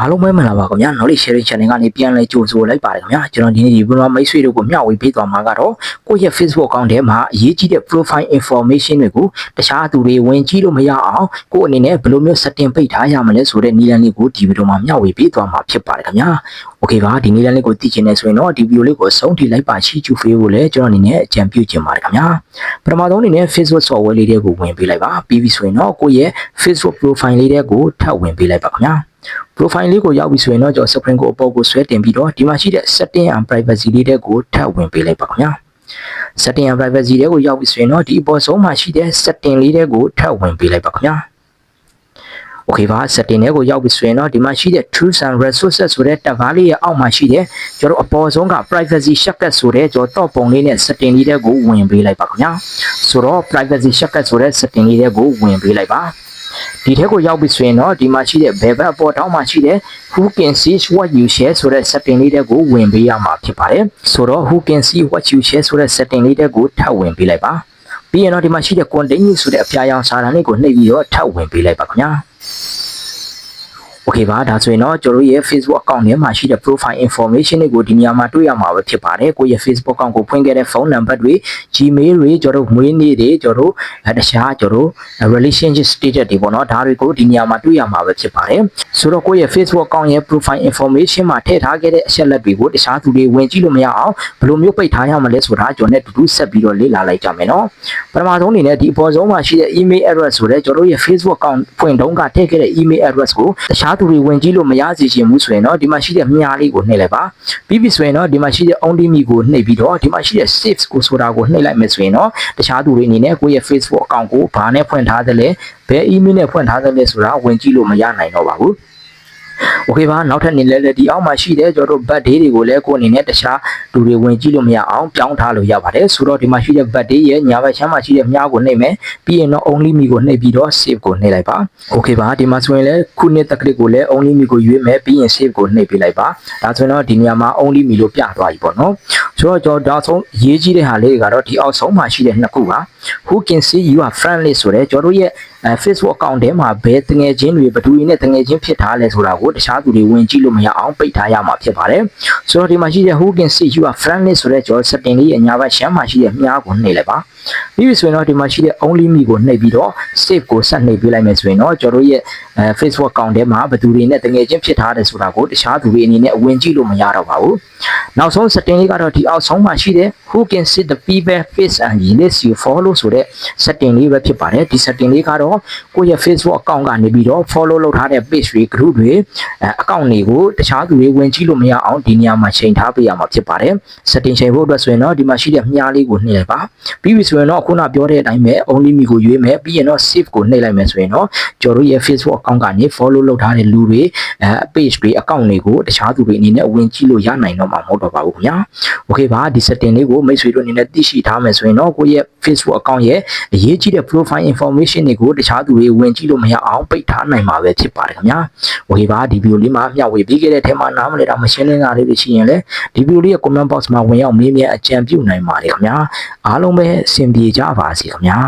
အားလုံးပဲမင်္ဂလာပါခင်ဗျာ Knowledge Sharing Channel ကနေပြန်လဲကြိုဆိုလိုက်ပါတယ်ခင်ဗျာကျွန်တော်ဒီနေ့ဒီဗီဒီယိုမိတ်ဆွေတို့ကိုမျှဝေပေးသွားမှာကတော့ကိုယ့်ရဲ့ Facebook account ထဲမှာအရေးကြီးတဲ့ profile information တွေကိုတခြားသူတွေဝင်ကြည့်လို့မရအောင်ကိုယ့်အနေနဲ့ဘယ်လိုမျိုး setting ပိတ်ထားရမလဲဆိုတဲ့နည်းလမ်းလေးကိုဒီဗီဒီယိုမှာမျှဝေပေးသွားမှာဖြစ်ပါတယ်ခင်ဗျာ Okay ပါဒီနည်းလမ်းလေးကိုသိချင်နေဆိုရင်တော့ဒီဗီဒီယိုလေးကိုအဆုံးထိလိုက်ပါရှိချူဖေးကိုလည်းကျွန်တော်အနေနဲ့အကြံပြုချင်ပါတယ်ခင်ဗျာပထမဆုံးအနေနဲ့ Facebook software လေးတွေကိုဝင်ပေးလိုက်ပါပြီးပြီဆိုရင်တော့ကိုယ့်ရဲ့ Facebook profile လေးတွေကိုထပ်ဝင်ပေးလိုက်ပါခင်ဗျာ profile လေးကိုရောက်ပြီဆိုရင်တော့ကျွန်တော် screen ကိုအပေါ်ကိုဆွဲတင်ပြီးတော့ဒီမှာရှိတဲ့ setting and privacy လေးတွေကိုထပ်ဝင်ပေးလိုက်ပါခင်ဗျာ setting and privacy တွေကိုရောက်ပြီဆိုရင်တော့ဒီအပေါ်ဆုံးမှာရှိတဲ့ setting လေးတွေကိုထပ်ဝင်ပေးလိုက်ပါခင်ဗျာ Okay ပါ setting တွေကိုရောက်ပြီဆိုရင်တော့ဒီမှာရှိတဲ့ tools and resources ဆိုတဲ့တပ်ကားလေးရဲ့အောက်မှာရှိတဲ့ကျွန်တော်အပေါ်ဆုံးက privacy shortcut ဆိုတဲ့ကျွန်တော် top ပုံလေးနဲ့ setting လေးတွေကိုဝင်ပေးလိုက်ပါခင်ဗျာဆိုတော့ privacy shortcut ဆိုတဲ့ setting လေးတွေကိုဝင်ပေးလိုက်ပါ ဒီထက်ကိုရောက်ပြီဆိုရင်တော့ဒီမှာရှိတဲ့ web အပေါ်ထောင်းမှာရှိတဲ့ who can see what you share ဆိုတဲ့ setting လေးတွေကိုဝင်ပေးရမှာဖြစ်ပါတယ်ဆိုတော့ who can see what you share ဆိုတဲ့ setting လေးတွေကိုထပ်ဝင်ပေးလိုက်ပါပြီးရင်တော့ဒီမှာရှိတဲ့ continue ဆိုတဲ့အပြာရောင်စာတန်းလေးကိုနှိပ်ပြီးတော့ထပ်ဝင်ပေးလိုက်ပါခင်ဗျာ Okay ပါဒါဆိုရင်တော့ကျွန်တော်တို့ရဲ့ Facebook account ထဲမှာရှိတဲ့ profile information တွေကိုဒီနေရာမှာတွေ့ရမှာပဲဖြစ်ပါတယ်ကိုယ့်ရဲ့ Facebook account ကိုဖွင့်ခဲ့တဲ့ phone number တွေ Gmail တွေကျွန်တော်တို့မွေးနေ့တွေကျွန်တော်တို့အဲတခြားကျွန်တော်တို့ relationship status တွေပေါ့နော်ဒါတွေကိုဒီနေရာမှာတွေ့ရမှာပဲဖြစ်ပါတယ်ဆိုတော့ကိုယ့်ရဲ့ Facebook account ရဲ့ profile information မှာထည့်ထားခဲ့တဲ့အချက်လက်တွေကိုတခြားသူတွေဝင်ကြည့်လို့မရအောင်ဘယ်လိုမျိုးပိတ်ထားရမလဲဆိုတာကျွန်တော်နဲ့တူတူဆက်ပြီးတော့လေ့လာလိုက်ကြမယ်နော်ပထမဆုံးအနေနဲ့ဒီအပေါ်ဆုံးမှာရှိတဲ့ email address ဆိုတဲ့ကျွန်တော်တို့ရဲ့ Facebook account ဖွင့်တုန်းကထည့်ခဲ့တဲ့ email address ကိုတခြားသူတွေဝင်ကြည့်လို့မရစေချင်ဘူးဆိုရင်တော့ဒီမှာရှိတဲ့မြားလေးကိုနှိပ်လိုက်ပါပြီးပြီဆိုရင်တော့ဒီမှာရှိတဲ့ only me ကိုနှိပ်ပြီးတော့ဒီမှာရှိတဲ့ saves ကိုဆိုတာကိုနှိပ်လိုက်မယ်ဆိုရင်တော့တခြားသူတွေအနေနဲ့ကိုယ့်ရဲ့ Facebook account ကိုဘာနဲ့ဖွင့်ထားသလဲဘယ် email နဲ့ဖွင့်ထားသလဲဆိုတာဝင်ကြည့်လို့မရနိုင်တော့ပါဘူး โอเคပါနောက်ထပ်နေလဲလေဒီအောက်မှာရှိတဲ့ကျွန်တော်တို့ birthday တွေကိုလည်းကိုယ်အနေနဲ့တခြားလူတွေဝင်ကြည့်လို့မရအောင်ပြောင်းထားလို့ရပါတယ်ဆိုတော့ဒီမှာရှိတဲ့ birthday ရဲ့ညာဘက်ချမ်းမှာရှိတဲ့မြားကိုနှိပ်မယ်ပြီးရင်တော့ only me ကိုနှိပ်ပြီးတော့ save ကိုနှိပ်လိုက်ပါโอเคပါဒီမှာဆိုရင်လည်းခုနှစ်တက်ကလစ်ကိုလည်း only me ကိုရွေးမယ်ပြီးရင် save ကိုနှိပ်ပေးလိုက်ပါဒါဆိုရင်တော့ဒီနေရာမှာ only me လို့ပြသွားပြီပေါ့နော် ဆိုတော့ကျွန်တော်ဒါဆုံးရေးကြည့်တဲ့ဟာလေးကတော့ဒီအောက်ဆုံးမှာရှိတဲ့နှစ်ခုပါ who can see you are friendly ဆိုတဲ့ကျွန်တော်တို့ရဲ့အဲ Facebook account ထဲမှာဘယ်တငယ်ချင်းတွေဘယ်သူတွေနဲ့တငယ်ချင်းဖြစ်ထားလဲဆိုတာကိုတခြားသူတွေဝင်ကြည့်လို့မရအောင်ပိတ်ထားရမှာဖြစ်ပါတယ်ဆိုတော့ဒီမှာရှိတဲ့ who can see you are friendly ဆိုတဲ့ကျွန်တော် setting လေးရဲ့ညာဘက်ရှမ်းမှာရှိတဲ့မြားကိုနှိပ်လိုက်ပါပြီးပြီဆိုရင်တော့ဒီမှာရှိတဲ့ only me ကိုနှိပ်ပြီးတော့ save ကိုဆက်နှိပ်ပေးလိုက်မယ်ဆိုရင်တော့ကျွန်တော်ရဲ့အဲ Facebook account ထဲမှာဘယ်သူတွေနဲ့တငယ်ချင်းဖြစ်ထားတယ်ဆိုတာကိုတခြားသူတွေအနေနဲ့ဝင်ကြည့်လို့မရတော့ပါဘူးနောက်ဆုံး setting လေးကတော့ဒီအောက်ဆုံးမှာရှိတဲ့ who can see the people face and list you follow ဆိုတဲ့ setting လေးပဲဖြစ်ပါတယ်ဒီ setting လေးကတော့ကိုယ့်ရဲ့ Facebook account ကနေပြီးတော့ follow လုပ်ထားတဲ့ page တွေ group တွေအဲ account တွေကိုတခြားသူတွေဝင်ကြည့်လို့မရအောင်ဒီနေရာမှာချိန်ထားပေးရမှာဖြစ်ပါတယ် setting ချိန်ဖို့အတွက်ဆိုရင်တော့ဒီမှာရှိတဲ့မြားလေးကိုနှိပ်လိုက်ပါပြီးပြီဆိုရင်တော့ခုနပြောတဲ့အတိုင်းပဲ only me ကိုရွေးမယ်ပြီးရင်တော့ save ကိုနှိပ်လိုက်မယ်ဆိုရင်တော့ကျွန်တော်တို့ရဲ့ Facebook account ကနေ follow လုပ်ထားတဲ့လူတွေအဲ page တွေ account တွေကိုတခြားသူတွေအနေနဲ့ဝင်ကြည့်လို့ရနိုင်တော့မှာမဟုတ်တော့ပါဘူးခင်ဗျာ okay ပါဒီ setting လေးကိုမိတ်ဆွေတို့အနေနဲ့သိရှိထားမယ်ဆိုရင်တော့ကိုယ့်ရဲ့ Facebook account ရဲ့အရေးကြီးတဲ့ profile information တွေကိုတခြားသူတွေဝင်ကြည့်လို့မရအောင်ပိတ်ထားနိုင်မှာပဲဖြစ်ပါတယ်ခင်ဗျာ okay ပါဒီဗီဒီယိုလေးမှာမျှဝေပေးခဲ့တဲ့ထဲမှာနားမလည်တာမရှင်းလင်းတာလေးတွေရှိရင်လည်းဒီဗီဒီယိုလေးရဲ့ comment box မှာဝင်ရောက်မေးမြန်းအကြံပြုနိုင်ပါတယ်ခင်ဗျာအားလုံးပဲအဆင်ပြေကြပါစေခင်ဗျာ